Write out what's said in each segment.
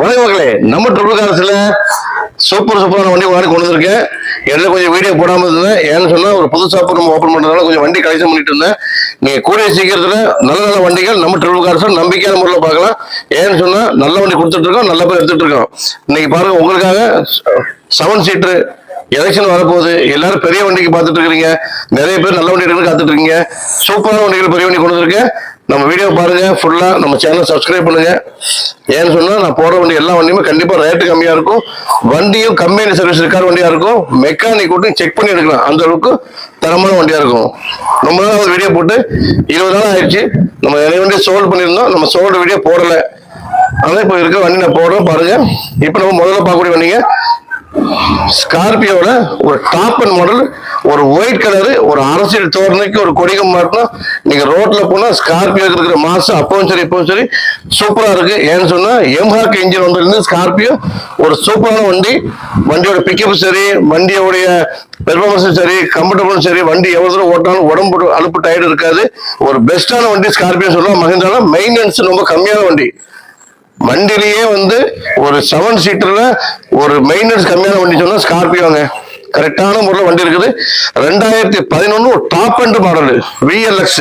வணக்கம் மக்களே. நம்ம ட்ரிபிள் கார்ஸ்ல சூப்பர் சூப்பரான வண்டி வாங்கி கொண்டு வந்திருக்கேன். இடையில கொஞ்சம் வீடியோ போடாமல் இருந்தேன். ஏன்னு சொன்னால் ஒரு புது ஷாப் நம்ம ஓப்பன் பண்ணுறதுனால கொஞ்சம் வண்டி கலெக்ஷன் பண்ணிட்டு இருந்தேன். நீங்கள் கூடிய சீக்கிரத்தில் நல்ல நல்ல வண்டிகள் நம்ம ட்ரிபிள் கார்ஸ் நம்பிக்கையான முறையில் பார்க்கலாம். ஏன்னு சொன்னால் நல்ல வண்டி கொடுத்துட்ருக்கோம் நல்ல பேர் எடுத்துட்டு இருக்கோம். இன்னைக்கு பாருங்க உங்களுக்காக செவன் சீட்டர் எலெக்ஷன் வரப்போகுது. எல்லாரும் பெரிய வண்டிக்கு பார்த்துட்டு இருக்கிறீங்க நிறைய பேர் நல்ல வண்டி எடுக்க காத்துட்டு இருக்கீங்க சூப்பரான வண்டிகள் பெரிய வண்டி கொண்டு வந்திருக்கேன். நம்ம வீடியோ பாருங்க. ஃபுல்லா நம்ம சேனலை சப்ஸ்கிரைப் பண்ணுங்க. ஏன்னு சொன்னா நான் போற வண்டி எல்லா வண்டியுமே கண்டிப்பா ரேட்டு கம்மியா இருக்கும். வண்டியும் கம்பெனி சர்வீஸ் இருக்கார் வண்டியா இருக்கும். மெக்கானிக் விட்டு செக் பண்ணி எடுக்கலாம். அந்த அளவுக்கு தரமான வண்டியா இருக்கும். ரொம்ப நாள் ஒரு வீடியோ போட்டு இருபது நாள் ஆயிடுச்சு. நம்ம நிறைய வண்டியை சோல்டு பண்ணியிருந்தோம். நம்ம சோல்டு வீடியோ போடல. அதான் இப்போ இருக்கிற வண்டி நான் போடுறோம் பாருங்க. இப்போ நம்ம முதல்ல பார்க்கக்கூடிய வண்டிங்க. ஸ்கார்பியோட ஒரு டாப் அண்ட் மாடல் ஒரு ஒயிட் கலரு ஒரு அரசியல் தோரணைக்கு ஒரு கொடிகம் மாட்டினா நீங்க ரோட்ல போனா ஸ்கார்பியோ இருக்கிற மாசம் அப்பவும் சரி இப்பவும் சரி சூப்பரா இருக்கு. ஏன்னு சொன்னா எம்ஹாக் இன்ஜின் வந்திருந்து ஸ்கார்பியோ ஒரு சூப்பரான வண்டி. வண்டியோட பிக்கப் சரி வண்டியோடைய பெர்ஃபார்மன்ஸும் சரி கம்ஃபர்டபுளும் சரி வண்டி எவ்வளவு தூரம் ஓட்டாலும் உடம்பு அலுப்பு டயர்டு இருக்காது. ஒரு பெஸ்டான வண்டி ஸ்கார்பியோ சொல்லலாம் மகிந்திரால மெயின்டெனன்ஸ் ரொம்ப கம்மியான வண்டி. வண்டிலேயே வந்து ஒரு செவன் சீட்டர்ல ஒரு மெயின்டெனன்ஸ் கம்மியான வண்டி சொன்னா ஸ்கார்பியோங்க கரெக்டான முறையில் வண்டி இருக்குது. ரெண்டாயிரத்தி பதினொன்று ஒரு top end model VLX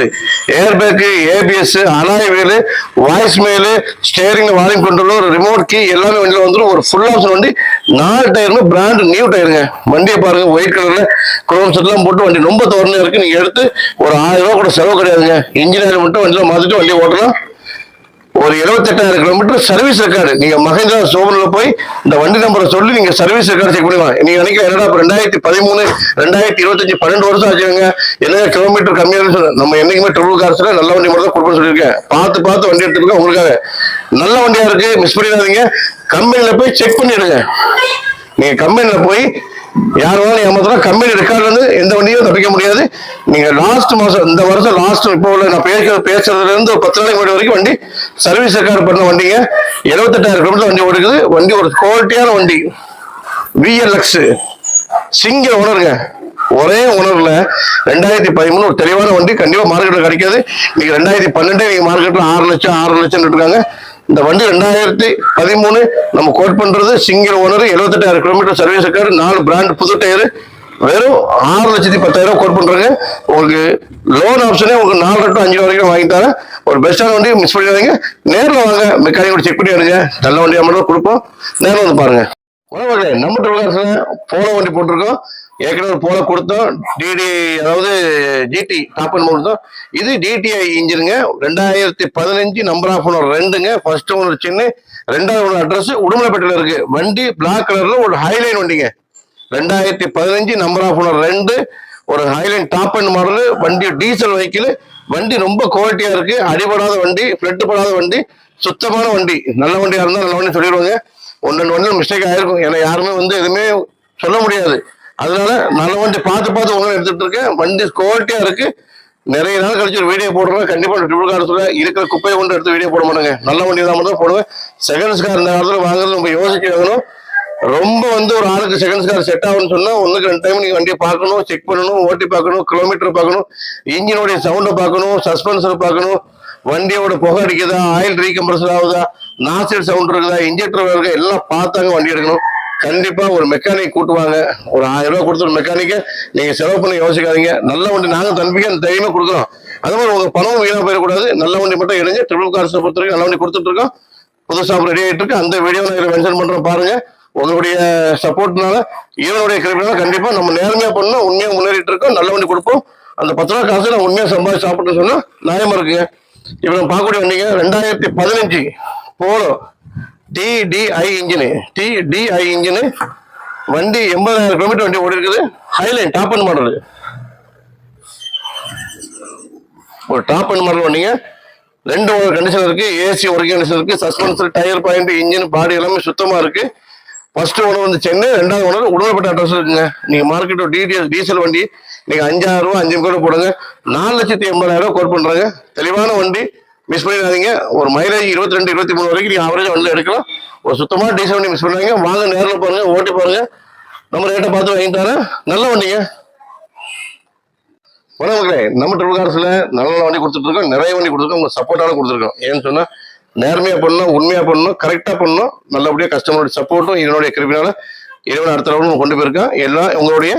air bag ABS alloy wheel voice mail steering volume control remote key எல்லாமே வண்டியில் வந்துடும் ஒரு ஃபுல் ஆப்ஷன் வண்டி. நாலு டயருமே பிராண்ட் நியூ டயருங்க வண்டியை பாருங்க ஒயிட் கலரில் குரோம் செட்லாம் போட்டு வண்டி ரொம்ப தோரணையா இருக்குது நீங்கள் எடுத்து ஒரு ஆயிரம் ரூபா கூட செலவு கிடையாதுங்க. இன்ஜினியர் மட்டும் வண்டியில் மாற்றிட்டு வண்டியை ஓட்டலாம். ஒரு எழுபத்தெட்டாயிரம் கிலோமீட்டர் சர்வீஸ் ரெக்கார்டு நீங்க மகேந்திரா ஷோரூம்ல போய் இந்த வண்டி நம்பரை சொல்லி நீங்க சர்வீஸ் ரெக்கார்டு செக் பண்ணுவாங்க நீங்க நினைக்கிற என்னடா ரெண்டாயிரத்தி பதிமூணு ரெண்டாயிரத்தி இருபத்தஞ்சு பன்னெண்டு வருஷம் ஆச்சுங்க. என்ன கிலோமீட்டர் கம்மியாக சொல்ல நம்ம என்னைக்குமே ட்ரிபிள் கார்ஸ்ல நல்ல வண்டி மட்டும் தான் கொடுப்பேன்னு சொல்லியிருக்கேன். பார்த்து பார்த்து வண்டி எடுத்துருக்கேன் உங்களுக்காக. நல்ல வண்டியா இருக்கு மிஸ் பண்ணிடாதீங்க. கம்பெனியில போய் செக் பண்ணிடுங்க. நீங்க கம்பெனியில போய் யார் வேணாலும் ஏமாத்தினா கம்பெனி ரெக்கார்ட்ல இருந்து எந்த வண்டியும் தப்பிக்க முடியாது. நீங்க லாஸ்ட் மாசம் இந்த வருஷம் லாஸ்ட் இப்போ உள்ள நான் பேசுற பேசுறதுல இருந்து ஒரு பத்து நாளைக்கு முன்னாடி வரைக்கும் வண்டி சர்வீஸ் ரெக்கார்ட் பண்ண வண்டிங்க. எழுபத்தெட்டாயிரம் கிலோமீட்டர் வண்டி ஓடுக்குது வண்டி ஒரு குவாலிட்டியான வண்டி. விஎல்எக்ஸ் சிங்கிள் ஓனருங்க. ஒரே உணர்வுல ரெண்டாயிரத்தி பதிமூணு ஒரு தெளிவான வண்டி கண்டிப்பா மார்க்கெட்ல கிடைக்காது. நீங்க ரெண்டாயிரத்தி பன்னெண்டே நீங்க மார்க்கெட்ல ஆறு லட்சம் ஆறு லட்சம் இருக்காங்க இந்த வண்டி ரெண்டாயிரத்தி பதிமூணு நம்ம கோட் பண்றது சிங்கிள் ஓனர் எழுபத்தெட்டாயிரம் கிலோமீட்டர் சர்வீஸ் ரெக்கார்டு நாலு பிராண்ட் புது டயரு வெறும் ஆறு லட்சத்தி பத்தாயிரம் கோட் பண்றாங்க. உங்களுக்கு லோன் ஆப்ஷனே உங்களுக்கு நாலு டு அஞ்சு வரைக்கும் வாங்கி தரேன். ஒரு பெஸ்டான வண்டி மிஸ் பண்ணிடுறீங்க நேரில் வாங்க மெக்கானிக் செக் பண்ணி எடுங்க நல்ல வண்டியாக மட்டும் கொடுப்போம். நேரில் வந்து பாருங்க. உறவுகளே நம்ம ட்ரிவலர்ஸ்ல வண்டி போட்டிருக்கோம். ஏற்கனவே போல கொடுத்தோம். டிடி அதாவது ஜிடி டாப் அண்ட் கொடுத்தோம் இது டிடிஐ இன்ஜினுங்க ரெண்டாயிரத்தி பதினஞ்சு நம்பர் ஆஃப் ஓனர் ரெண்டுங்க. ஃபர்ஸ்ட் ஓனர் சின்ன ரெண்டாவது ஓனர் அட்ரஸ் உடுமலைப்பேட்டையில் இருக்கு. வண்டி பிளாக் கலர்ல ஒரு ஹைலைன் வண்டிங்க. ரெண்டாயிரத்தி பதினஞ்சு நம்பர் ஆஃப் ஓனர் ரெண்டு. ஒரு ஹைலைன் டாப் அண்ட் மாடல் வண்டி டீசல் வெஹிக்கிள் வண்டி ரொம்ப குவாலிட்டியா இருக்கு. அடிபடாத வண்டி ஃபிளட் படாத வண்டி சுத்தமான வண்டி. நல்ல வண்டியா இருந்தால் நல்ல வண்டி சொல்லிடுவாங்க. ஒன்று ரெண்டு வண்டியில் மிஸ்டேக் ஆயிருக்கும். ஏன்னா யாருமே வந்து எதுவுமே சொல்ல முடியாது. அதனால நல்ல வண்டி பார்த்து பார்த்து உங்களை எடுத்துட்டு இருக்கேன். வண்டி குவாலிட்டியா இருக்கு. நிறைய நாள் கழிச்சு ஒரு வீடியோ போடுறேன். கண்டிப்பா ட்ரிபிள் கார்ஸ்ல இருக்கிற குப்பையை கொண்டு எடுத்து வீடியோ போட மாட்டாங்க. நல்ல வண்டி தான் மட்டும் போடுவேன். செகண்ட்ஸ் கார் இந்த காலத்துல வாங்குறது நம்ம யோசிச்சு வாங்கணும். ரொம்ப வந்து ஒரு ஆளுக்கு செகண்ட்ஸ் கார் செட் ஆகும்னு சொன்னா ஒண்ணுக்கு ரெண்டு டைம் நீங்க வண்டியை பார்க்கணும் செக் பண்ணணும் ஓட்டி பார்க்கணும் கிலோமீட்டர் பார்க்கணும் இன்ஜினோடைய சவுண்டை பார்க்கணும் சஸ்பென்சர் பார்க்கணும். வண்டியோட புகை அடிக்குதா? ஆயில் ரீகம்ப்ரஸர் ஆகுதா? நாசில் சவுண்ட் இருக்குதா? இன்ஜெக்டர் இருக்கா. எல்லாம் பார்த்தாங்க வண்டி எடுக்கணும். கண்டிப்பா ஒரு மெக்கானிக் கூட்டுவாங்க. ஒரு ஆயிரம் ரூபாய் கொடுத்து ஒரு மெக்கானிக்க நீங்க செலவு பண்ணி யோசிக்காதீங்க. நல்ல வண்டி நாங்க தம்பிக்க அந்த தைரியமா கொடுக்குறோம். அது மாதிரி உங்க பணம் வீணா போயிடக்கூடாது. நல்ல வண்டி மட்டும் இணைஞ்சு ட்ரிபிள் கார்ஸ் பொறுத்தவரைக்கும் நல்ல வண்டி கொடுத்துட்டு இருக்கோம். புது ஷாப் ரெடி ஆகிட்டு இருக்கு. அந்த வீடியோ நான் மென்ஷன் பண்றேன் பாருங்க. உங்களுடைய சப்போர்ட்னால இவனுடைய கிருப்பினால கண்டிப்பா நம்ம நேர்மையா பண்ணோம் உண்மையா முன்னேறிட்டு இருக்கோம். நல்ல வண்டி கொடுப்போம். அந்த பத்து ரூபா காசு நான் உண்மையா சம்பாதிச்சு சாப்பிட்டு சொன்னா நியாயமா இருக்குங்க இப்ப நம்ம பார்க்கக்கூடிய வண்டிங்க ரெண்டாயிரத்தி பதினஞ்சு Polo. TDI engine TDI engine வண்டி எண்பதாயிரம் கிலோமீட்டர் வண்டி ஓடி இருக்குது. ஹைலைன் டாப் அண்ட் மாடல் ஒரு டாப் அண்ட் மாடல் வண்டிங்க. ரெண்டு ஒரு கண்டிஷன் இருக்கு. ஏசி ஒரு கண்டிஷன் இருக்கு. Suspension tyre point engine body எல்லாமே சுத்தமா இருக்கு. ஃபர்ஸ்ட் உணவு வந்து சென்னை ரெண்டாவது உணவு உடல்பட்ட அட்ரஸ் இருக்குங்க. நீங்க மார்க்கெட் டிடிஎஸ் டீசல் வண்டி நீங்க அஞ்சாயிரம் ரூபா அஞ்சு கூட போடுங்க. நாலு லட்சத்தி எண்பதாயிரம் ரூபாய் கோட் பண்றாங்க. தெளிவான வண்டி. மிஸ் பண்ணிடாதீங்க. ஒரு மைலேஜ் இருபத்தி ரெண்டு இருபத்தி மூணு வரைக்கும் நீங்க ஆவரேஜ் வண்டி எடுக்கலாம். ஒரு சுத்தமாக டீசல் வண்டி மிஸ் பண்ணாங்க வாங்க நேரில் பாருங்க ஓட்டி பாருங்க. நம்ம ரேட்டை பார்த்து வாங்கி. தரேன் நல்ல வண்டிங்க. உணவுகளே நம்ம ட்ரிபிள் கார்ஸ்ல நல்ல நல்ல வண்டி கொடுத்துட்ருக்கோம். நிறைய வண்டி கொடுத்துருக்கோம். உங்களுக்கு சப்போர்ட்டான கொடுத்துருக்கோம். ஏன்னு சொன்னால் நேர்மையாக பண்ணணும் உண்மையாக பண்ணணும் கரெக்டாக பண்ணணும். நல்லபடியாக கஸ்டமருடைய சப்போர்ட்டும் இதனுடைய கிருப்பினால இறைவன் அடுத்த லெவலுக்கு கொண்டு போயிருக்கான். எல்லாம் உங்களுடைய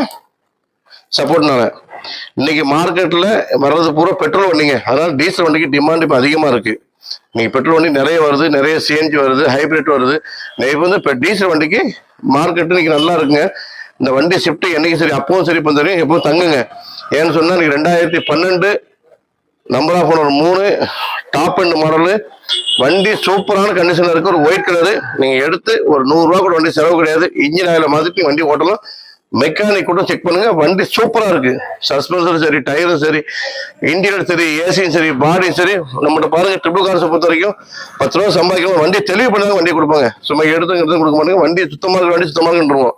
சப்போர்ட்னால இன்னைக்கு மார்க்கெட்டில் வர்றது பூரா பெட்ரோல் வண்டிங்க. அதனால் டீசல் வண்டிக்கு டிமாண்ட் இப்போ அதிகமாக இருக்குது இன்னைக்கு பெட்ரோல் வண்டி நிறைய வருது நிறைய சிஎன்ஜி வருது ஹைபிரிட் வருது. இப்போ வந்து இப்போ டீசல் வண்டிக்கு மார்க்கெட் இன்னைக்கு நல்லா இருக்குங்க. இந்த வண்டி ஷிஃப்ட் என்றைக்கும் சரி அப்பவும் சரி இப்போ தெரியும் எப்பவும் தங்குங்க. ஏன்னு சொன்னால் இன்னைக்கு ரெண்டாயிரத்தி பன்னெண்டு நம்பர் ஆஃப் ஒரு மூணு டாப் அண்ட் மாடலு வண்டி சூப்பரான கண்டிஷனில் இருக்கு ஒரு ஒயிட் கலரு நீங்கள் எடுத்து ஒரு நூறுரூவா கூட வண்டி செலவு கிடையாது. இன்ஜின் ஆயில மாதிரி வண்டி ஓட்டலாம் மெக்கானிக் கூட செக் பண்ணுங்க. வண்டி சூப்பரா இருக்கு. சஸ்பென்சரும் சரி டயரும் சரி இன்டீரியர் சரி ஏசியும் சரி பாடியும் சரி. நம்மகிட்ட பாருங்க ட்ரிபிள் கார்ஸை பொறுத்த வரைக்கும் பத்து ரூபா சம்பாதிக்கணும் வண்டி தெளிவு பண்ணாங்க வண்டி கொடுப்பாங்க. சும்மா எடுத்து எடுத்து கொடுக்க மாட்டாங்க. வண்டி சுத்தமாக இருக்கு வண்டி சுத்தமாக இருக்குன்றோம்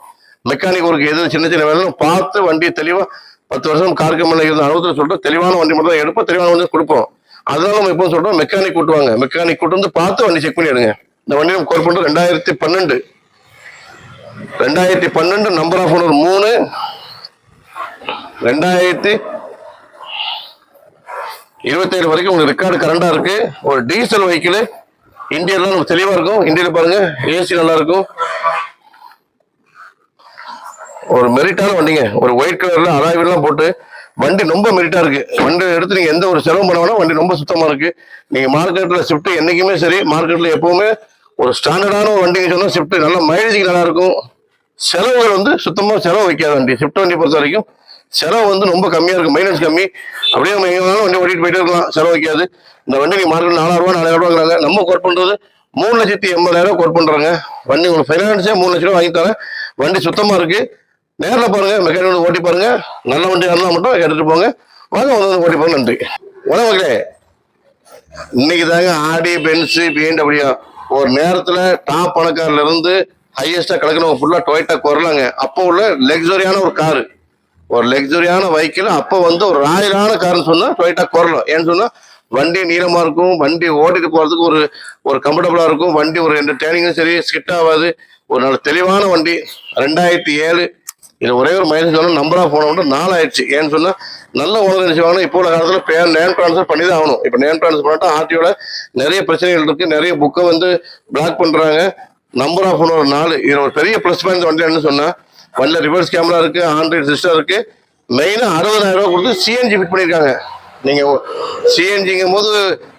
மெக்கானிக் ஒர்க் எது சின்ன சின்ன வேலை பார்த்து வண்டியை தெளிவா பத்து வருஷம் கார் கம்பெனியில் இருந்த அனுபவத்தில் சொல்லிட்டு தெளிவான வண்டி மட்டும் தான் எடுப்போம் தெளிவான வண்டி கொடுப்போம். அதனால நம்ம எப்போ சொல்றோம் மெக்கானிக் கூட்டுவாங்க. மெக்கானிக் கூட்டு வந்து பார்த்து வண்டி செக் பண்ணி எடுங்க. இந்த வண்டி நம்ம கோர் ரெண்டாயிரத்தி பன்னெண்டு. ரெண்டாயிரத்தி பன்னெண்டு நம்பர் ஆஃப் ஓனர் மூணு. ரெண்டாயிரத்தி இருபத்தேழு வரைக்கும் உங்களுக்கு ரெக்கார்டு கரண்டா இருக்கு. ஒரு டீசல் வெஹிக்கிள் இன்டீரியர்லாம் நமக்கு தெளிவா இருக்கும். இன்டீரியர் பாருங்க ஏசி நல்லா இருக்கும். ஒரு மெரிட்டான வண்டிங்க. ஒரு ஒயிட் கலர்ல அராய்வெல்லாம் போட்டு வண்டி ரொம்ப மெரிட்டா இருக்கு. வண்டி எடுத்து நீங்க எந்த ஒரு செலவு பண்ண வேணாம். வண்டி ரொம்ப சுத்தமா இருக்கு. நீங்க மார்க்கெட்ல ஷிஃப்ட் என்னைக்குமே சரி மார்க்கெட்ல எப்பவுமே ஒரு ஸ்டாண்டர்டான ஒரு வண்டிங்க சொன்னால் ஷிஃப்ட் நல்லா மைலேஜ் நல்லா இருக்கும் செலவுகள் வந்து சுத்தமாக செலவு வைக்காத வண்டி. ஷிஃப்ட் வண்டி பொறுத்த வரைக்கும் செலவு வந்து ரொம்ப கம்மியாக இருக்கும். மைலேஜ் கம்மி. அப்படியே நம்ம எங்கே வேணாலும் வண்டி ஓட்டிட்டு போயிட்டே இருக்கலாம். செலவு வைக்காது. இந்த வண்டி நீ மார்க்கெட் நாலாயிரம் ரூபா நாலாயிரம் ரூபாங்கிறாங்க நம்ம கோட் பண்ணுறது மூணு லட்சத்தி எண்பதாயிரம் கோட் பண்ணுறாங்க வண்டி உங்களுக்கு ஃபைனான்ஸே மூணு லட்ச ரூபா வாங்கி தரேன். வண்டி சுத்தமாக இருக்குது நேரில் பாருங்கள் மெக்கானிக் ஓட்டி பாருங்கள் நல்ல வண்டி இருந்தா மட்டும் எடுத்துகிட்டு போங்க. வாங்க வந்து ஓட்டி போங்க. நன்றி. உணவுகளே இன்னைக்கு தாங்க ஆடி பென்ஸு பிஎன்டபிள்யூ ஒரு நேரத்துல டாப் பணக்காரில இருந்து ஹையஸ்டா கிடக்கிறவங்க ஃபுல்லா டொயட்டா குரலாங்க அப்போ உள்ள லக்ஸரியான ஒரு காரு ஒரு லக்ஸரியான வெஹிக்கிள் அப்போ வந்து ஒரு ராயலான காருன்னு சொன்னா டொயட்டா குரலும் ஏன்னு சொன்னா வண்டி நீளமா இருக்கும் வண்டி ஓட்டிட்டு போறதுக்கு ஒரு ஒரு கம்ஃபர்டபுளா இருக்கும் வண்டி ஒரு என்டர்டெய்னிங்கும் சரி ஸ்கிட் ஆகாது. ஒரு நல்ல தெளிவான வண்டி. ரெண்டாயிரத்தி ஏழு இது ஒரே ஒரு மைனஸ் சொன்னா நம்பர் ஆஃப் போன மட்டும் நாலு ஆயிடுச்சு ஏன்னு சொன்னா நல்ல ஓனர் நினைச்சு இப்போ உள்ள காலத்துல பே நேம் ட்ரான்ஸ்ஃபர் பண்ணி தான் ஆகணும். இப்போ நேம் ட்ரான்ஸ்ஃபர் பண்ணிட்டா ஆர்டிஓல நிறைய பிரச்சனைகள் இருக்கு. நிறைய புக்கை வந்து பிளாக் பண்றாங்க. நம்பர் ஆஃப் ஒரு நாலு. இது ஒரு பெரிய ப்ளஸ் பாயிண்ட் வண்டி என்ன சொன்னா வண்டியில் ரிவர்ஸ் கேமரா இருக்கு ஆண்ட்ராய்டு சிஸ்டம் இருக்கு. மெயினா அறுபதாயிரம் ரூபா கொடுத்து சிஎன்ஜி ஃபிட் பண்ணியிருக்காங்க. நீங்க சிஎன்ஜிங்கும் போது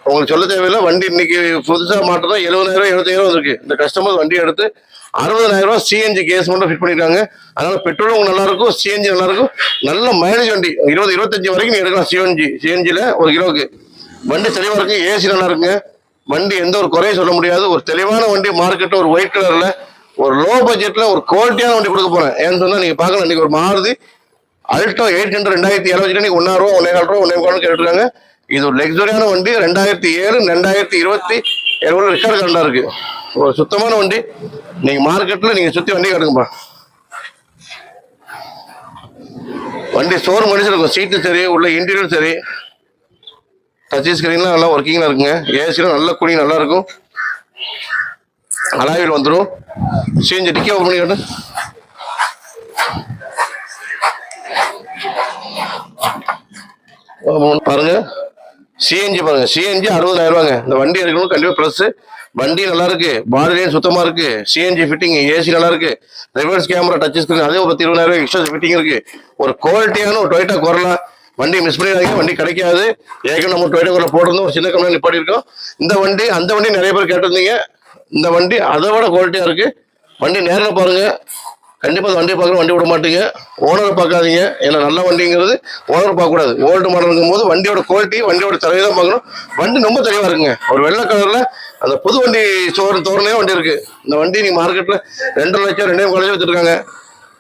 உங்களுக்கு சொல்ல தேவையில்லை. வண்டி இன்னைக்கு புதுசா மாற்றதா எழுபதாயிரம் எழுபத்தாயிரம் இருக்கு இந்த கஸ்டமர் வண்டி எடுத்து அறுபதாயிரம் ரூபாய் சிஎன்ஜி கேஸ் மட்டும் ஃபிட் பண்ணியிருக்காங்க அதனால பெட்ரோலும் நல்லா இருக்கும் சிஎன்ஜி நல்லா இருக்கும் நல்ல மைலேஜ் வண்டி. இருபது இருபத்தஞ்சு வரைக்கும் நீ எடுக்கலாம் சிஎன்ஜி சிஎன்ஜியில் ஒரு கிலோவுக்கு. வண்டி தெளிவாக இருக்கு ஏசி நல்லா இருக்குங்க வண்டி எந்த ஒரு குறையும் சொல்ல முடியாது. ஒரு தெளிவான வண்டி மார்க்கெட்டில் ஒரு ஒயிட் கலரில் ஒரு லோ பட்ஜெட்டில் ஒரு குவாலிட்டியான வண்டி கொடுக்க போகிறேன் ஏன்னு சொன்னால் நீங்கள் பார்க்கலாம் இன்றைக்கி ஒரு மாறுதி அல்டோ எயிட் ஹண்ட்ரட் ரெண்டாயிரத்தி இருபத்தி நீங்க ஒன்றாயிரம் ரூபா ஒன்றே கால் ரூபா ஒன்றே கால் கேட்டுருக்காங்க இது ஒரு லக்ஸரியான வண்டி ரெண்டாயிரத்தி ஏழு ரெண்டாயிரத்தி இருபத்தி ஏழு ரிக்கார்டு கரண்டா இருக்குது ஒரு சுத்தமான வண்டி. நீங்க மார்க்கெட்ல நீங்க சுத்தி வண்டி காட்டுங்கப்பா. வண்டி ஸ்டோர் மனுஷன் இருக்கும் சீட்டு சரி உள்ள இன்டீரியர் சரி. டச் ஸ்கிரீன்லாம் நல்லா ஒர்க்கிங்லாம் இருக்குங்க. ஏசிலாம் நல்ல குடி நல்லா இருக்கும். அலாவில் வந்துடும் சேஞ்சு டிக்கி ஓப்பன் பண்ணி பாருங்க. சிஎன்ஜி பாருங்க. சிஎன்ஜி அறுபதாயிரம் ரூபாங்க. இந்த வண்டி எடுக்கணும் கண்டிப்பா ப்ளஸ் வண்டி நல்லா இருக்கு பாடிலேயும் சுத்தமா இருக்கு சிஎன்ஜி ஃபிட்டிங் ஏசி நல்லா இருக்கு ரிவர்ஸ் கேமரா டச் ஸ்கிரீன் அதே ஒரு இருபதாயிரம் எக்ஸ்ட்ரா ஃபிட்டிங் இருக்கு. ஒரு குவாலிட்டியான ஒரு டொயட்டா குரலா வண்டி மிஸ் பண்ணிடாதீங்க வண்டி கிடைக்காது. ஏற்கனவே நம்ம டொயட்டா குரல போட்டிருந்தோம் ஒரு சின்ன கம்பெனி நிப்பாட்டி இந்த வண்டி அந்த வண்டி நிறைய பேர் கேட்டிருந்தீங்க. இந்த வண்டி அதை விட குவாலிட்டியா இருக்கு. வண்டி நேரில் பாருங்க. கண்டிப்பாக வண்டியை பார்க்குற வண்டி விட மாட்டீங்க ஓனரை பார்க்காதீங்க. ஏன்னா நல்ல வண்டிங்கிறது ஓனர் பார்க்கக்கூடாது. ஓல்டு மாடலுங்கும் போது வண்டியோட குவாலிட்டி வண்டியோட தலையை தான் பார்க்கணும். வண்டி ரொம்ப தெளிவாக இருக்குங்க. ஒரு வெள்ளை கலரில் அந்த புது வண்டி சோறு தோறனே வண்டி இருக்குது இந்த வண்டி நீங்கள் மார்க்கெட்டில் ரெண்டரை லட்சம் ரெண்டே காலேஜ் வச்சிருக்காங்க.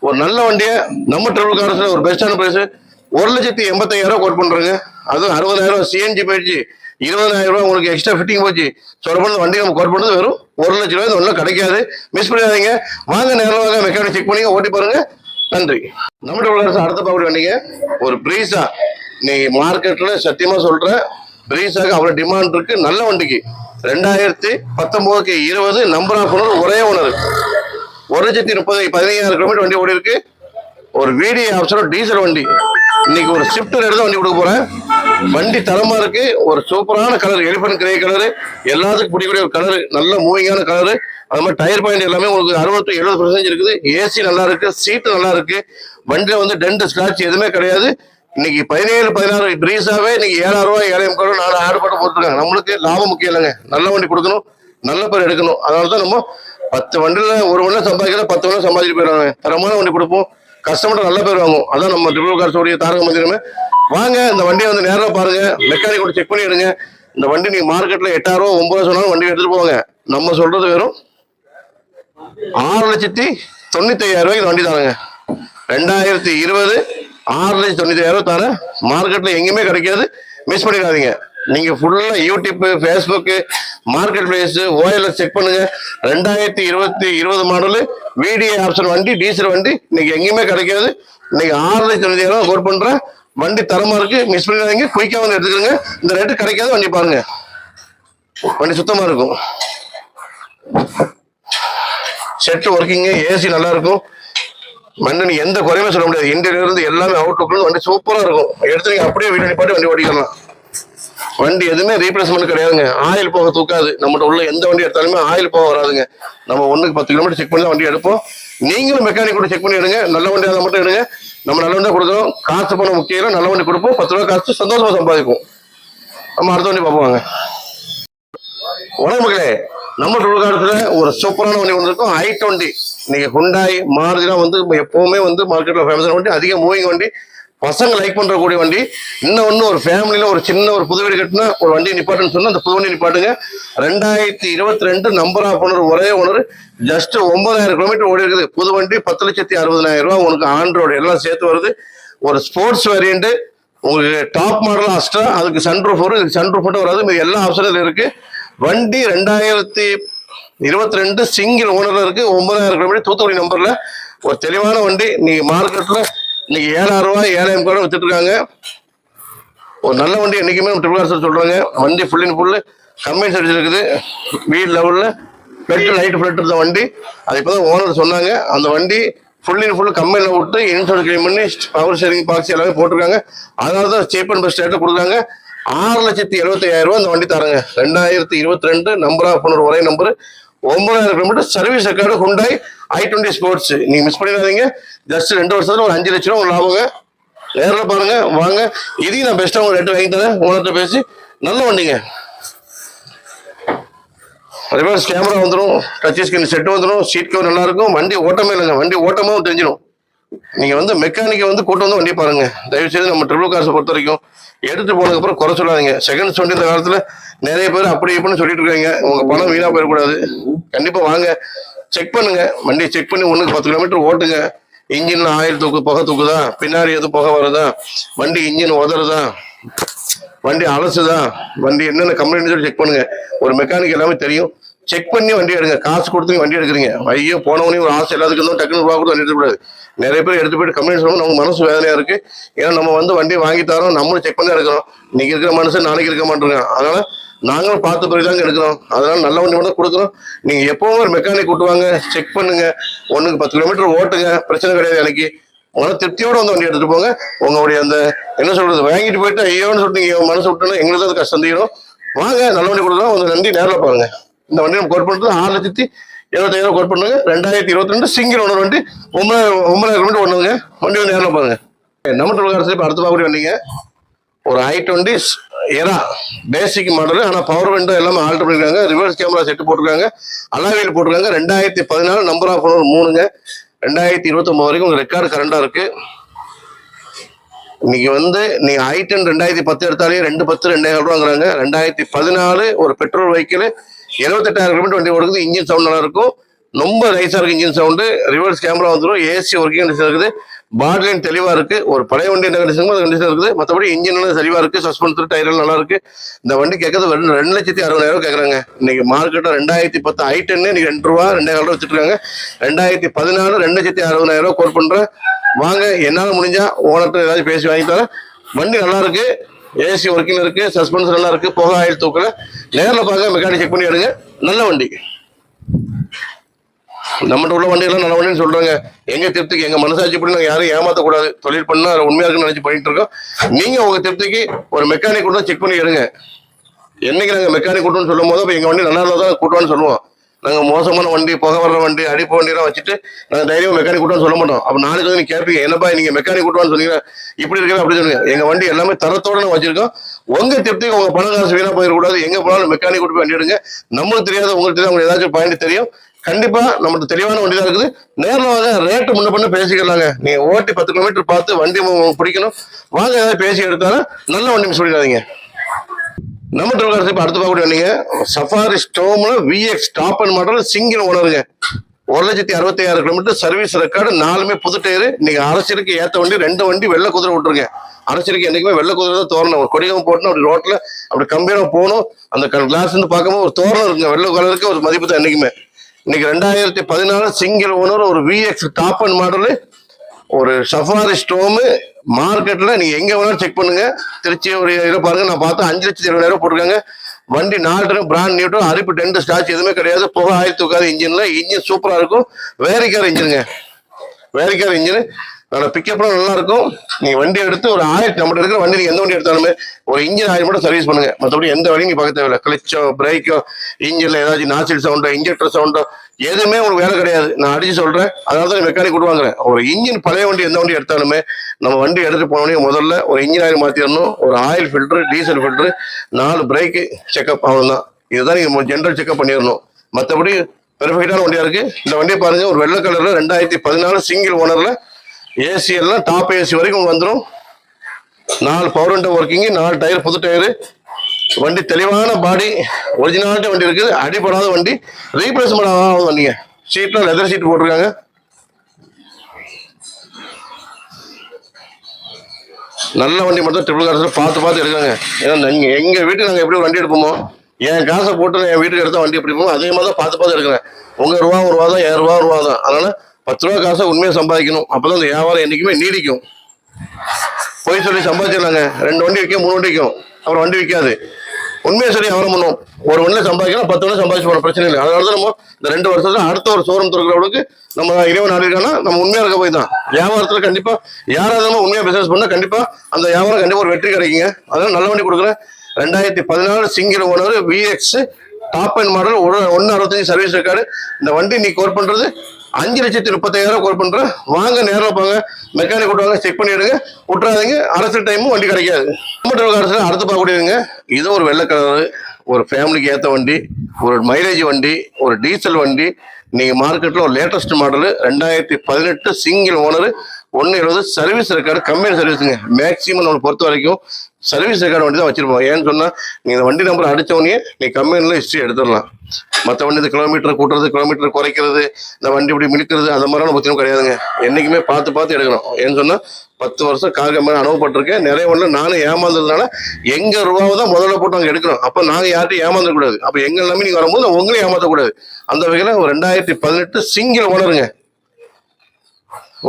ஒரு நல்ல வண்டியை நம்ம ட்ரிபிள் காரஸில் ஒரு பெஸ்டான ப்ரைஸு ஒரு லட்சத்தி எண்பத்தையாயிரம் கோட் பண்றாங்க. அதுவும் அறுபதாயிரம் சிஎன்ஜி போயிடுச்சு. இருபதாயிரம் ரூபாய் உங்களுக்கு எக்ஸ்ட்ரா ஃபிட்டிங் போச்சு. சொல்ல வண்டி நம்ம கோட் வெறும் ஒரு லட்ச ரூபாய் ஒன்றும் கிடைக்காது. மிஸ் பண்ணிடாதீங்க வாங்க நேரில் வாங்க மெக்கானிக் செக் பண்ணி ஓட்டி பாருங்க. நன்றி. நம்ம ட்ரிபிள் அடுத்த பார்க்க வண்டிங்க ஒரு பிரீஸா இன்றைக்கி மார்க்கெட்டில் சத்தியமாக சொல்கிறேன் ப்ரீஸாக அவ்வளோ டிமாண்ட் இருக்கு நல்ல வண்டிக்கு. ரெண்டாயிரத்தி பத்தொம்போதுக்கு இருபது நம்பர் ஆஃப் ஓனர் ஒரே ஓனர் ஒரு லட்சத்தி முப்பது பதினையாயிரம் கிலோமீட்டர் வண்டி ஓடி இருக்கு ஒரு வீடியோ ஆப்ஷனோட டீசல் வண்டி. இன்னைக்கு ஒரு ஷிஃப்ட் எடுத்து வண்டி கொடுக்க போகிறேன் வண்டி தரமா இருக்கு. ஒரு சூப்பரான கலர் எலிபன் கிரே கலரு எல்லாத்துக்கும் பிடிக்கக்கூடிய ஒரு கலரு நல்ல மூவிங்கான கலரு அது மாதிரி டயர் பாயிண்ட் எல்லாமே உங்களுக்கு அறுபத்தி எழுபது பர்சன்டேஜ் இருக்குது. ஏசி நல்லா இருக்கு சீட்டு நல்லா இருக்கு. வண்டியில வந்து டென்ட் ஸ்கிராட்ச் எதுவுமே கிடையாது. இன்னைக்கு பதினேழு பதினாறு ட்ரீஸாவே இன்னைக்கு ஏழாயிரம் ரூபாய் ஏழாயிரம் ரூபாய் நாலு ஆறு பட்டம் போட்டுருக்காங்க நம்மளுக்கு லாபம் முக்கியம் இல்லைங்க. நல்ல வண்டி கொடுக்கணும் நல்ல பேர் எடுக்கணும். அதனால தான் நம்ம பத்து வண்டியில் ஒரு வண்டியில் சம்பாதிக்கிற பத்து வண்டியில் சம்பாதிச்சு போயிடுவாங்க தரமான வண்டி கொடுப்போம். கஸ்டமர் நல்ல பேர் வாங்கும் அதான் நம்ம ட்ரிபிள் கார்ஸோடைய தாரக மந்திரமே. வாங்க இந்த வண்டியை வந்து நேரா பாருங்க. மெக்கானிக் கூட செக் பண்ணி எடுங்க. இந்த வண்டி நீங்க மார்க்கெட்ல எட்டாயிரம் ரூபா ஒன்பது சொன்னாலும் வண்டி எடுத்துட்டு போவாங்க நம்ம சொல்றது வெறும் ஆறு லட்சத்தி தொண்ணூத்தி ஐயாயிரம் ரூபாய்க்கு வண்டி தரேங்க ரெண்டாயிரத்தி இருபது ஆறு லட்சத்தி தொண்ணூத்தி ஐயாயிரம் தர மார்க்கெட்ல எங்கேயுமே கிடைக்காது. மிஸ் பண்ணிடாதீங்க. நீங்க ஃபுல்லா YouTube Facebook marketplace OLS check பண்ணுங்க. ரெண்டாயிரத்தி இருபத்தி இருபது மாடலு விடிஏ ஆப்ஷன் வண்டி டீசல் வண்டி இன்னைக்கு எங்கேயுமே கிடைக்காது. இன்னைக்கு ஆறு லட்சம் தொண்ணூத்தி ஐயாயிரம் கோட் பண்றேன். வண்டி தரமா இருக்கு மிஸ் பண்ணிடாதீங்க. குயிக்கா வந்து எடுத்துக்கோங்க. இந்த ரேட்டு கிடைக்காது வண்டி பாருங்க. வண்டி சுத்தமா இருக்கும். செட் ஒர்க்கிங்கு ஏசி நல்லா இருக்கும். வண்டி எந்த குறையுமே சொல்ல முடியாது. இன்டீரியர் இருந்து எல்லாமே அவுட்லுக்ல இருந்து வண்டி சூப்பரா இருக்கும். எடுத்து நீங்க அப்படியே வீட்டு நிப்பாட்டி வண்டி ஓட்டிக்கலாம். வண்டி எதுவுமே ரீப்ளேஸ்மெண்ட் கிடையாதுங்க. ஆயில் போக தூக்காது. நம்மகிட்ட உள்ள எந்த வண்டி எடுத்தாலுமே ஆயில் போக வராதுங்க. நம்ம ஒன்றுக்கு பத்து கிலோமீட்டர் செக் பண்ணி தான் வண்டி எடுப்போம். நீங்களும் மெக்கானிக் கூட செக் பண்ணி எடுங்க. நல்ல வண்டியாக மட்டும் எடுங்க. நம்ம நல்ல வண்டியாக கொடுக்குறோம். காசு போன முக்கியம் நல்ல வண்டி கொடுப்போம். பத்து ரூபா காசு சந்தோஷமாக சம்பாதிப்போம். நம்ம அடுத்த வண்டி பார்ப்போங்க வணக்கம் மக்களே. நம்ம டூல்காரத்துல ஒரு சூப்பரான வண்டி வந்திருக்கும் ஐ டுவெண்ட்டி இன்னைக்கு ஹுண்டாய் மாறுதிலாம் வந்து எப்பவுமே வந்து மார்க்கெட்டில் ஃபேமஸான வண்டி. அதிக மூவிங் வண்டி. பசங்க லைக் பண்ற கூடிய வண்டி. இன்னும் ஒன்று ஒரு ஃபேமிலியில ஒரு சின்ன ஒரு புது வீடு கட்டினா ஒரு வண்டி நிப்பாட்டுன்னு சொன்னா அந்த புது வண்டி நிப்பாட்டுங்க. ரெண்டாயிரத்தி இருபத்தி ரெண்டு நம்பர் ஆஃப் ஓனர் ஒரே ஓனர் ஜஸ்ட் ஒன்பதாயிரம் கிலோமீட்டர் ஓடி இருக்குது. புது வண்டி பத்து லட்சத்தி அறுபதாயிரம் ரூபா. உனக்கு ஆண்ட்ராய்டு எல்லாம் சேர்த்து வருது. ஒரு ஸ்போர்ட்ஸ் வேரியண்ட் உங்களுக்கு டாப் மாடல் அஸ்ட்ரா அதுக்கு சன்ரூஃப் வரும். இதுக்கு சன்ரூஃப் மட்டும் வராது. எல்லா ஆப்ஷனும் இருக்கு. வண்டி ரெண்டாயிரத்தி இருபத்தி ரெண்டு சிங்கிள் ஓனர்ல இருக்கு. ஒன்பதாயிரம் கிலோமீட்டர் தூத்துக்குடி நம்பர்ல ஒரு தெளிவான வண்டி. நீங்க மார்க்கெட்ல இன்னைக்கு ஏழாயிரம் ரூபாய் ஏழாயிரம் கூட வித்துட்டு இருக்காங்க ஒரு நல்ல வண்டி என்றைக்குமே ட்ரிபிள் ஆர் சொல்றாங்க. வண்டி full and full company service இருக்குது. வீட் லெவலில் ஃபிளட் லைட் ஃபிளட் இருந்த வண்டி. அது இப்போதான் ஓனர் சொன்னாங்க. அந்த வண்டி ஃபுல் அண்ட் ஃபுல் கம்பெனியில் விட்டு இன்சூரன்ஸ் கிளைம் பண்ணி பவர் ஷேரிங் பாக்ஸ் எல்லாமே போட்டிருக்காங்க. அதனால தான் சீப் அண்ட் பெஸ்ட் ரேட்டில் கொடுக்குறாங்க. ஆறு லட்சத்தி எழுபத்தி ஐயாயிரம் ரூபா அந்த வண்டி தராங்க. ரெண்டாயிரத்தி இருபத்தி ரெண்டு நம்பர் ஆஃப் ஒரே நம்பர் ஒன்பதாயிரம் kilometre service record Hyundai I twenty sports நீங்க மிஸ் பண்ணிடாதீங்க. ஜஸ்ட் ரெண்டு வருஷத்துல ஒரு அஞ்சு லட்ச ரூபா உங்களுக்கு லாபங்க. நேரில் பாருங்க வாங்க. இதையும் நான் பெஸ்ட்டாக உங்களுக்கு ரேட்டு வாங்கி தரேன். ஓனர்கிட்ட பேசி நல்ல வண்டிங்க. ரிவர்ஸ் கேமரா வந்துடும் டச் ஸ்கிரீன் செட் வந்துடும் சீட் கவர் நல்லா இருக்கும் வண்டி ஓட்டமே இல்லைங்க. வண்டி ஓட்டமும் தெரிஞ்சிடும். நீங்கள் வந்து மெக்கானிக்கை வந்து கூட்டு வந்து வண்டி பாருங்க. தயவு செய்து நம்ம ட்ரிபிள் காசை பொறுத்த வரைக்கும் எடுத்து போனதுக்கு அப்புறம் குறை சொல்லாதீங்க. செகண்ட் சொன்ன இந்த காலத்துல நிறைய பேர் அப்படி இப்படின்னு சொல்லிட்டு இருக்காங்க. உங்க பணம் வீணா போயிடக்கூடாது. கண்டிப்பா வாங்க. செக் பண்ணுங்க. வண்டியை செக் பண்ணி ஒண்ணுக்கு பத்து கிலோமீட்டர் ஓட்டுங்க. இன்ஜின் ஆயில் தூக்கு புகை தூக்குதா? பின்னாடி எதுவும் புகை வருதா? வண்டி இன்ஜின் உதறதா? வண்டி அலசுதா? வண்டி என்னென்ன கம்ப்ளைண்ட் சொல்லி செக் பண்ணுங்க. ஒரு மெக்கானிக் எல்லாமே தெரியும். செக் பண்ணி வண்டி எடுங்க. காசு கொடுத்து நீங்க வண்டி எடுக்கிறீங்க. ஐயோ போனவனே ஒரு ஆசை எல்லாத்துக்கும் தான் டக்குனு ரூபா கொடுத்து வண்டி எடுக்கக்கூடாது நிறைய பேர் எடுத்து போயிட்டு கம்ப்ளைண்ட் சொல்லுவோம் நமக்கு மனசு வேதனையா இருக்கு. ஏன்னா நம்ம வந்து வண்டி வாங்கி தரோம் நம்மளும் செக் பண்ணி எடுக்கிறோம். இன்னைக்கு இருக்கிற மனுஷன் நாளைக்கு இருக்க மாட்டேங்க. அதனால நாங்களும் பார்த்து போய் தாங்க எடுக்கிறோம். அதனால நல்ல வண்டி மட்டும் கொடுக்குறோம். நீங்க எப்பவும் ஒரு மெக்கானிக் கூட்டுவாங்க செக் பண்ணுங்க. ஒண்ணுக்கு பத்து கிலோமீட்டர் ஓட்டுங்க. பிரச்சனை கிடையாது எனக்கு. உங்களை திருப்தியோட வந்து வண்டி எடுத்துட்டு போங்க. உங்களுடைய அந்த என்ன சொல்றது வாங்கிட்டு போயிட்டு ஐயோன்னு சொல்லிட்டு நீங்க மனசு விட்டுனா எங்களுக்கு அது கஷ்டம் தீரும். வாங்க நல்ல வண்டி கொடுக்குறோம் உங்க நன்றி. நேரில் பாருங்க. இந்த வண்டி நம்ம கோட் பண்ணுறது ஆறு லட்சத்தி இருபத்தாயிரம் கோட் பண்ணுங்க. ரெண்டாயிரத்தி இருபத்தி ரெண்டு சிங்கிள் ஓனர் வண்டி. ஒன்பதாயிரம் ஒன்பதாயிரம் கிலோமீட்டர் ஒன்றுங்க வண்டி வந்து நேரில் பாருங்க. நம்ம டூல் இப்போ அடுத்த பார்க்க வந்தீங்க. ஒரு i twenty era basic model ஆனால் பவர் விண்டோ எல்லாமே ஆல்டர் பண்ணியிருக்காங்க ரிவர்ஸ் கேமரா செட்டு போட்டிருக்காங்க. அலாவியில் போட்டிருக்காங்க. ரெண்டாயிரத்தி பதினாலு நம்பர் ஆஃப் ஓனர் மூணுங்க. ரெண்டாயிரத்தி இருபத்தொம்போது வரைக்கும் உங்கள் ரெக்கார்டு கரண்டாக இருக்குது இன்னைக்கு வந்து நீ ஐ டென் ரெண்டாயிரத்தி பத்து எடுத்தாலே ரெண்டு பத்து ரெண்டாயிரம் ரூபாங்கிறாங்க. ரெண்டாயிரத்தி பதினாலு ஒரு பெட்ரோல் வெஹிக்கிள் எழுபத்தெட்டாயிரம் கிலோமீட்டர் வண்டி ஓடுது. இன்ஜின் சவுண்ட் நல்லா இருக்கும் ரொம்ப ரைஸாக இருக்கு இன்ஜின் சவுண்டு ரிவர்ஸ் கேமரா வந்துடும் ஏசி ஒர்க்கிங் கண்டிஷன் இருக்குது. பாட்லைன் தெளிவாக இருக்கு. ஒரு பழைய வண்டி என்ன கண்டிஷன் அது கண்டிஷன் இருக்குது. மற்றபடி இன்ஜின் எல்லாம் தெளிவா இருக்கு. சஸ்பென்சர் டயர்லாம் நல்லா இருக்கு. இந்த வண்டி கேட்கறது ரெண்டு ரெண்டு லட்சத்தி அறுபதாயிரம் கேட்குறாங்க. இன்னைக்கு மார்க்கெட்டில் ரெண்டாயிரத்தி பத்து ஐ டென்னு இன்னைக்கு ரெண்டு ரூபா ரெண்டாயிரம் ரூபா வச்சுருக்காங்க. ரெண்டாயிரத்தி பதினாலு ரெண்டு லட்சத்தி அறுபதாயிரம் ரூபா கோட் பண்ணுறேன் வாங்க என்னால் முடிஞ்சால் ஓனர்கிட்ட ஏதாச்சும் பேசி வாங்கி தரேன் வண்டி நல்லா இருக்கு. ஏசி ஒர்க்கிங் இருக்கு சஸ்பென்ஸ் நல்லா இருக்கு புகை ஆயில் தூக்கல. நேரில் பார்க்க மெக்கானிக் செக் பண்ணி எடுங்க. நல்ல வண்டி. நம்மகிட்ட உள்ள வண்டியெல்லாம் நல்ல வண்டின்னு சொல்றாங்க. எங்க திருப்திக்கு எங்க மனசாட்சி படி நாங்கள் யாரும் ஏமாத்தக்கூடாது. தொழில் பண்ணா உண்மையா இருக்குன்னு நினைச்சு பண்ணிட்டு இருக்கோம். நீங்க உங்க திருப்திக்கு ஒரு மெக்கானிக் கூட செக் பண்ணி எடுங்க. என்னைக்கு நாங்கள் மெக்கானிக் கூட்டணும்னு சொல்லும் போது அப்போ எங்கள் வண்டி நல்லா இருந்தா தான் கூட்டுவான்னு சொல்லுவோம். நாங்கள் மோசமான வண்டி புகை வர்ற வண்டி அடிப்ப வண்டியெல்லாம் வச்சுட்டு நாங்கள் தைரியம் மெக்கானிக் கூட்டணும்னு சொல்ல மாட்டோம். அப்போ நாளைக்கு வந்து நீங்கள் கேட்பீங்க என்னப்பா நீங்கள் மெக்கானிக் கூட்டுவான்னு சொன்னீங்க இப்படி இருக்கவே அப்படி சொல்லுங்க. எங்கள் வண்டி எல்லாமே தரத்தோட நான் வச்சிருக்கோம். உங்கள் திருப்திக்கு உங்கள் பணம் காசு வீணாக போயிடக்கூடாது. எங்கே போனாலும் மெக்கானிக் கூட்டு வண்டி எடுங்க. நம்மளுக்கு தெரியாத உங்களுக்கு தெரியாது உங்களுக்கு ஏதாச்சும் பாயிண்ட் தெரியும். கண்டிப்பா நம்மளுக்கு தெளிவான வண்டி தான் இருக்குது. நேரில் வாங்க ரேட்டு முன்ன பண்ண பேசிக்கலாங்க. நீங்க ஓட்டி பத்து கிலோமீட்டர் பார்த்து வண்டி உங்களுக்கு பிடிக்கணும். வாங்க ஏதாவது பேசி எடுத்தாலும் நல்ல வண்டி சொல்லிடாதீங்க நம்ம தொழிலாளர் இப்போ அடுத்து பார்க்கக்கூடிய வண்டிங்க Safari ஸ்டோம்ல VX top end model single ஓனருங்க ஒரு லட்சத்தி அறுபத்தி ஆறு கிலோமீட்டர் சர்வீஸ் ரெக்கார்டு நாலுமே புது டயரு நீங்க அரசியலுக்கு ஏத்த வண்டி ரெண்டு வண்டி வெள்ளை குதிரை விட்டுருங்க. அரசியலுக்கு என்னைக்குமே வெள்ளை குதிரை தான் தோரணம் ஒரு கொடிகம் போட்டணும் அப்படி ரோட்ல அப்படி கம்பீரம் போகணும். அந்த கிளாஸ் இருந்து பார்க்கும்போது ஒரு தோரணம் இருக்குங்க. வெள்ளை கலருக்கு ஒரு மதிப்பு தான் என்னைக்குமே. இன்னைக்கு ரெண்டாயிரத்தி பதினாலு சிங்கிள் ஓனர் ஒரு விஎக்ஸ் டாப் அண்ட் மாடலு ஒரு சஃபாரி ஸ்டோமு மார்க்கெட்ல நீங்க எங்க வேணாலும் செக் பண்ணுங்க. திருச்சி ஒரு இதில் பாருங்க நான் பார்த்தா அஞ்சு லட்சத்தி இருபதாயிரம் போட்டிருக்காங்க. வண்டி நாலு டன் பிராண்ட் நியூட்டும் அரிப்பு டென்ட் ஸ்டாச் எதுவுமே கிடையாது. புகை ஆயிரத்தி தூக்காத இன்ஜின்ல இன்ஜின் சூப்பரா இருக்கும். வேரிக்கார் இன்ஜினுங்க வேரிக்கார் இன்ஜின் ஆனால் பிக்கப்லாம் நல்லா இருக்கும் வண்டி எடுத்து ஒரு ஆயிரத்தி நம்மகிட்ட இருக்கிற வண்டி நீங்கள் எந்த வண்டி எடுத்தாலுமே ஒரு இன்ஜின் ஆயில் மட்டும் சர்வீஸ் பண்ணுங்க. மற்றபடி எந்த வண்டியும் நீ பார்க்க தேவையில்லை. கிளச்சோ பிரேக்கோ இன்ஜினில் ஏதாச்சும் நாசில் சவுண்டோ இன்ஜெக்டர் சவுண்டோ எதுவுமே உங்களுக்கு வேலை கிடையாது. நான் அடிச்சு சொல்கிறேன் அதனால தான் மெக்கானிக் வாங்குறேன். ஒரு இன்ஜின் பழைய வண்டி எந்த வண்டி எடுத்தாலுமே நம்ம வண்டி எடுத்துகிட்டு போனோடனே முதல்ல ஒரு இன்ஜின் ஆயில் மாற்றிடணும் ஒரு ஆயில் ஃபில்ட்ரு டீசல் ஃபில்ட்ரு நாலு பிரேக்கு செக்அப் அவ்வளவுதான். இதுதான் நீங்கள் ஜென்ரல் செக்அப் பண்ணிடணும். மற்றபடி பெர்ஃபெக்டான வண்டியாக இருக்குது இந்த வண்டியை பாருங்கள் ஒரு வெள்ளை கலரில் ரெண்டாயிரத்தி பதினாலு சிங்கிள் ஓனரில் ஏசி எல்லாம் டாப் ஏசி வரைக்கும் வந்துடும் நாலு பவர் விண்டோ ஒர்க்கிங்கு நாலு டயர் புது டயரு வண்டி தெளிவான பாடி ஒரிஜினாலிட்டி வண்டி இருக்குது. அடிபடாத வண்டி. ரீப்ளேஸ் பண்ணாத வண்டிங்க சீட்லாம் லெதர் சீட் போட்டிருக்காங்க. நல்ல வண்டி மட்டும் ட்ரிபிள் கார்ஸில் பார்த்து பார்த்து எடுக்காங்க ஏன்னா நீங்கள் எங்கள் வீட்டுக்கு நாங்கள் எப்படி வண்டி எடுப்போமோ என் காசை போட்டு என் வீட்டுக்கு எடுத்தால் வண்டி எப்படி போமோ அதே மாதிரி தான் பார்த்து பார்த்து எடுக்கிறேன். உங்கள் ரூபா ஒரு ரூபா தான் என் ரூபா ஒரு ரூபா தான் அதனால் பத்து ரூபா காசை உண்மையாக சம்பாதிக்கணும். அப்பதான் இந்த வியாபாரம் என்றைக்குமே நீடிக்கும். போய் சொல்லி சம்பாதிச்சிடலாங்க. ரெண்டு வண்டி விற்கும் மூணு வண்டி விற்கும். அப்புறம் வண்டி விற்காது. உண்மையை சொல்லி வியாபாரம் பண்ணுவோம் ஒரு வண்டியில் சம்பாதிக்கலாம் பத்து வண்டி சம்பாதிச்சு போகிற பிரச்சனை இல்லை. அதனால தான் நம்ம இந்த ரெண்டு வருஷத்துல அடுத்த ஒரு ஷோரூம் திறக்கிறவங்களுக்கு நம்ம இறைவன் ஆடிருக்கானா நம்ம உண்மையாக இருக்க போய் தான். வியாபாரத்தில் கண்டிப்பாக யாராவது நம்ம உண்மையாக பிசினஸ் பண்ணால் கண்டிப்பாக அந்த வியாபாரம் கண்டிப்பாக ஒரு வெற்றி கிடைக்குங்க. அதனால நல்ல வண்டி கொடுக்குறேன். ரெண்டாயிரத்தி பதினாலு single owner VX top end model ஒரு ஒன்று அறுபத்தஞ்சு சர்வீஸ் இருக்காரு இந்த வண்டி நீ கோர் பண்ணுறது அஞ்சு லட்சத்தி முப்பத்தாயிரம் கோர் பண்றேன் வாங்க நேரில் போங்க. மெக்கானிக் விட்டுவாங்க செக் பண்ணிடுங்க. விட்டுறாதீங்க அரசு டைமும் வண்டி கிடைக்காது. கம்ப்யூட்டர் அரசு அடுத்து பார்க்கக்கூடியதுங்க இது ஒரு வெள்ளை கலரு ஒரு ஃபேமிலிக்கு ஏற்ற வண்டி ஒரு மைலேஜ் வண்டி ஒரு டீசல் வண்டி நீங்கள் மார்க்கெட்டில் ஒரு லேட்டஸ்ட் மாடலு ரெண்டாயிரத்தி பதினெட்டு சிங்கிள் ஓனர் ஒன்று எழுபது சர்வீஸ் ரெக்கார்டு கம்பெனி சர்வீஸுங்க மேக்ஸிமம் நம்மளை பொறுத்த வரைக்கும் சர்வீஸ் ரெக்கார்டு வண்டி தான் வச்சிருப்போம். ஏன்னு சொன்னால் நீங்கள் இந்த வண்டி நம்பர் அடித்தவொடனே நீ கம்பெனியில் ஹிஸ்ட்ரி எடுத்துடலாம். மற்ற வண்டி இந்த கிலோமீட்டர் கூட்டுறது கிலோமீட்டர் குறைக்கிறது இந்த வண்டி இப்படி மிளிக்கிறது அந்த மாதிரிலாம் பற்றியும் கிடையாதுங்க. என்றைக்குமே பார்த்து பார்த்து எடுக்கணும். ஏன்னு சொன்னால் பத்து வருஷம் கார் கம்பெனி அனுபவப்பட்டிருக்கேன். நிறைய ஒன்று நானும் ஏமாந்ததுனால எங்க ரூபாவை தான் முதல்ல போட்டு அங்கே எடுக்கணும். அப்போ நாங்கள் யார்ட்டையும் ஏமாந்துடக்கூடாது அப்போ எங்கள் நம்பி நீங்கள் வரும்போது உங்களையும் ஏமாற்றக்கூடாது அந்த வகையில் ஒரு ரெண்டாயிரத்தி பதினெட்டு சிங்கிள் ஓனருங்க.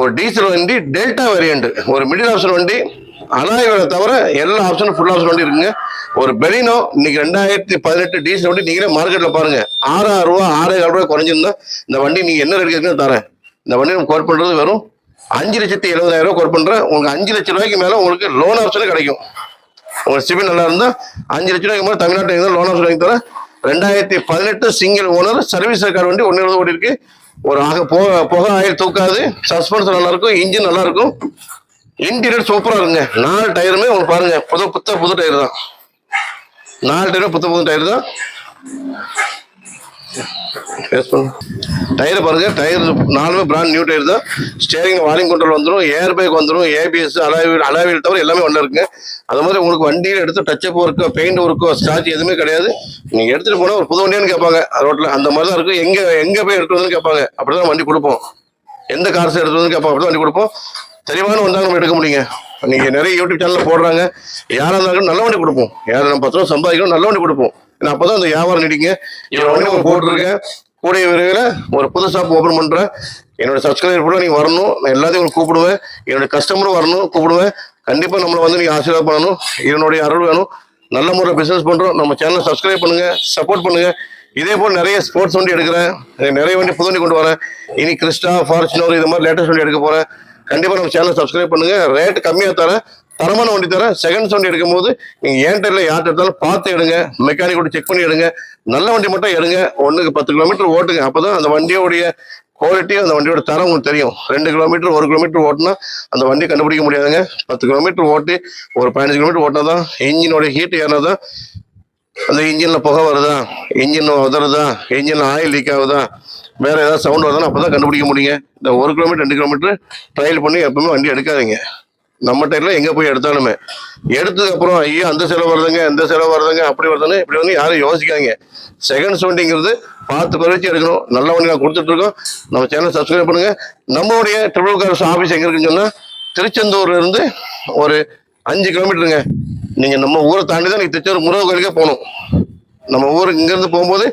ஒரு டீசல் வண்டி டெல்டா வேரியண்ட் ஒரு மிடில் ஆப்ஷன் வண்டி அலாய்களை தவிர எல்லா ஆப்ஷனும் ஃபுல் ஆப்ஷன் வண்டி இருக்குங்க. ஒரு பெலினோ இன்னைக்கு ரெண்டாயிரத்தி பதினெட்டு டீசல் வண்டி நீங்களே மார்க்கெட்டில் பாருங்க. ஆறாயிரம் ரூபா ஆறாயிரம் ரூபாய் குறைஞ்சிருந்தா இந்த வண்டி நீங்க என்ன ரேட் கேட்குன்னு தரேன். இந்த வண்டி நம்ம கோட் பண்றது வெறும் அஞ்சு லட்சத்தி எழுபதாயிரம் ரூபாய் கோட் பண்றேன். உங்களுக்கு அஞ்சு லட்சம் ரூபாய்க்கு மேல உங்களுக்கு லோன் ஆப்ஷனே கிடைக்கும். உங்களுக்கு சிபில் நல்லா இருந்தா அஞ்சு லட்சம் ரூபாய்க்கு மேலே தமிழ்நாட்டில் லோன் ஆப்ஷன் வாங்கி தரேன். ரெண்டாயிரத்தி பதினெட்டு சிங்கிள் ஓனர் சர்வீஸ் ரெக்கார்டு வண்டி ஒன்று எழுத ஓடி இருக்கு. ஒரு ஆக போக புகை ஆயில் தூக்காது. சஸ்பென்ஸ் நல்லா இருக்கும் இன்ஜின் நல்லா இருக்கும். இன்டீரியர் சூப்பராக இருங்க நாலு டயருமே உங்களுக்கு பாருங்க. புது புத்த புது டயர் தான். நாலு டயரும் புத்த புது டயர் தான். டயரை பாருங்க டயர் நாலுமே பிராண்ட் நியூ டயர் தான். ஸ்டேரிங் வாலிங் கண்ட்ரோல் வந்துடும் ஏர் பேக் வந்துடும் ஏபிஎஸ் அலாவில் அலாவில் தவிர எல்லாமே ஒன்று இருக்குங்க அது மாதிரி உங்களுக்கு வண்டியில் எடுத்து டச்சப் ஒர்க்கோ பெயிண்ட் ஒர்க்கோ சார்ஜ் எதுவுமே கிடையாது. நீங்கள் எடுத்துகிட்டு போனால் ஒரு புது வண்டியான்னு கேட்பாங்க. ரோட்டில் அந்த மாதிரி தான் இருக்கும் எங்கே எங்கே போய் எடுத்து வந்து கேட்பாங்க. அப்படிதான் வண்டி கொடுப்போம். எந்த கார்ஸ் எடுத்து வந்து கேட்பாங்க. அப்படிதான் வண்டி கொடுப்போம். தெளிவான வந்தாங்க நம்ம எடுக்க முடியுங்க. நீங்கள் நிறைய யூடியூப் சேனலில் போடுறாங்க. யாராக இருந்தாலும் நல்ல வண்டி கொடுப்போம். யாரும் நம்ம பத்து ரூபா சம்பாதிக்கணும் நல்ல வண்டி கொடுப்போம். ஏன்னா அப்பதான் அந்த வியாபாரம் நீடிங்க உங்களுக்கு போட்டிருக்கேன் கூடிய விரைவில் ஒரு புது ஷாப் ஓப்பன் பண்றேன். என்னோட சப்ஸ்கிரைபர் கூட நீங்க வரணும். நான் எல்லாத்தையும் உங்களுக்கு கூப்பிடுவேன். என்னோட கஸ்டமரும் வரணும் கூப்பிடுவேன். கண்டிப்பா நம்மளை வந்து நீங்க ஆசீர்வாதம் பண்ணணும். இதனுடைய அருள் வேணும். நல்ல முறையில் பிசினஸ் பண்றோம். நம்ம சேனலை சப்ஸ்கிரைப் பண்ணுங்க சப்போர்ட் பண்ணுங்க. இதே போல் நிறைய ஸ்போர்ட்ஸ் வண்டி எடுக்கிறேன். நிறைய வண்டி புது வண்டி கொண்டு வரேன். இனி கிறிஸ்டா ஃபார்ச்சுனர் இது மாதிரி லேட்டஸ்ட் வண்டி எடுக்க போறேன். கண்டிப்பா நம்ம சேனல் சப்ஸ்கிரைப் பண்ணுங்க. ரேட் கம்மியா தரேன். தரமான வண்டி தரேன் செகண்ட்ஸ் வண்டி எடுக்கும் போது நீங்க ஏன்ட்ட இல்லை யார்கிட்ட எடுத்தாலும் பார்த்து எடுங்க. மெக்கானிக் கூட செக் பண்ணி எடுங்க. நல்ல வண்டி மட்டும் எடுங்க. ஒண்ணுக்கு பத்து கிலோமீட்டர் ஓட்டுங்க. அப்பதான் அந்த வண்டியோடைய குவாலிட்டி அந்த வண்டியோட தரம் உங்களுக்கு தெரியும். ரெண்டு கிலோமீட்டர் ஒரு கிலோமீட்டர் ஓட்டினா அந்த வண்டி கண்டுபிடிக்க முடியாதுங்க. பத்து கிலோமீட்டர் ஓட்டி ஒரு பதினஞ்சு கிலோமீட்டர் ஓட்டினா தான் இன்ஜினோட ஹீட் ஏறினா தான் அந்த இன்ஜின்ல புகை வருதா? இன்ஜின் உதறதா? இன்ஜின்ல ஆயில் லீக் ஆகுதா? வேற ஏதாவது சவுண்ட் அப்போ அப்பதான் கண்டுபிடிக்க முடியுங்க. இந்த ஒரு கிலோமீட்டர் ரெண்டு கிலோமீட்டர் ட்ரையல் பண்ணி எப்பவுமே வண்டி எடுக்காதீங்க. நம்ம டைம்ல எங்க போய் எடுத்தாலுமே? எடுத்ததுக்கு அப்புறம் ஐயோ அந்த செலவு வருதுங்க இந்த செலவு வருதுங்க அப்படி வருதுன்னு இப்படி வந்து யாரும் யோசிக்காங்க செகண்ட்ஸ் வண்டிங்கிறது பார்த்து குறைச்சி எடுக்கணும். நல்ல வண்டி நான் கொடுத்துட்டு இருக்கோம். நம்ம சேனல் சப்ஸ்கிரைப் பண்ணுங்க. நம்மளுடைய ட்ரிபிள் கார்ஸ் ஆஃபீஸ் எங்க இருக்குன்னு சொன்னா திருச்செந்தூர்ல இருந்து ஒரு அஞ்சு கிலோமீட்டருங்க. நீங்க நம்ம ஊரை தாண்டி தான் நீங்க திருச்செந்தூர் முருகன் கோயிலுக்கே போகணும். நம்ம ஊருக்கு இங்கேருந்து போகும்போது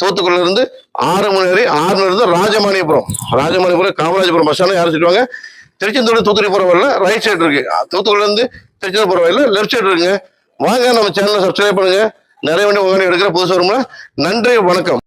தூத்துக்குடில இருந்து ஆறு மணி வரை ஆறு மணி இருந்து ராஜமாணியபுரம். ராஜமாணியபுரம் காமராஜபுரம் பஸ் ஸ்டாண்ட் யாரும் சொல்லுவாங்க திருச்செந்தூர் தூத்துக்குடி போற ரைட் சைடு இருக்கு. தூத்துக்குடில இருந்து திருச்செந்தூர் போற லெஃப்ட் சைடு இருக்குங்க. வாங்க நம்ம சேனலை சப்ஸ்கிரைப் பண்ணுங்க. நிறைய வண்டி உங்க எடுக்கிற புதுசு வரும்ல. நன்றி வணக்கம்.